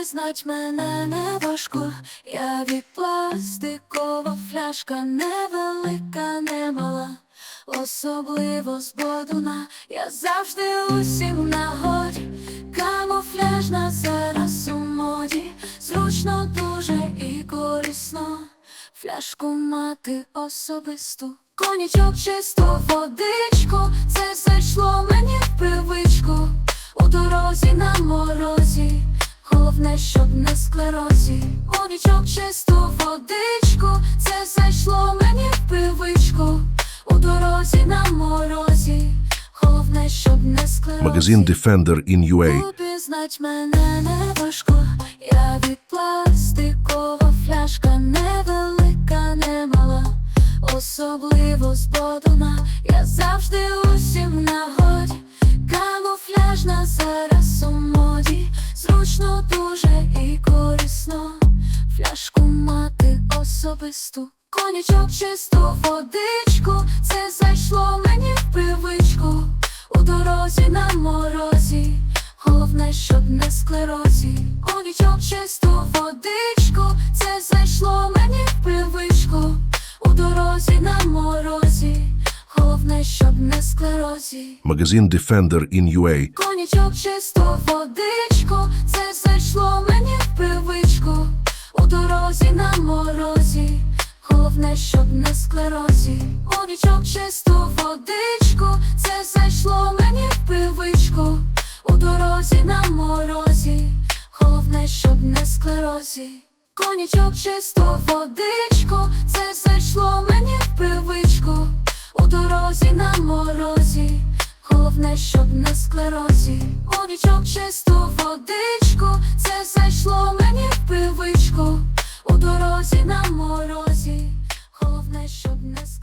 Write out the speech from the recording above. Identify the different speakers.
Speaker 1: Упізнать мене не важко, я від пластикова фляжка, невелика, немала, особливо з я завжди усім нагоді, камуфляжна зараз у моді, зручно дуже і корисно, фляжку мати особисту, конячок чисту водичку, це зайшло мені в привичку. У дорозі на морозі, головне, щоб не склерозі. У чисту водичку, це зайшло мені в привичку. У дорозі на морозі, головне, щоб не склерозі.
Speaker 2: Магазин Defender in UA.
Speaker 1: Упізнать мене не важко, я від пластикова фляжка, невелика, немала, особливо з бодуна, я завжди усім в нагоді, особисту, конячок чисту водичку, це зайшло мені в привичку, у дорозі на морозі. Головне, щоб не склерозі, конічок чисту водичку, це зайшло мені в привичку. У дорозі на морозі, головне, щоб не склерозі.
Speaker 2: Магазин Defender in UA.
Speaker 1: Конічок чисту водичку, це зайшло мені в привичку. У дорозі на морозі, не склерозі. Конічок чисту водичку, це зайшло мені в привичку. У дорозі на морозі, головне, щоб не склерозі. Конічок чисту водичку, це зайшло мені в привичку. У дорозі на морозі, головне, щоб не склерозі. Конічок чисту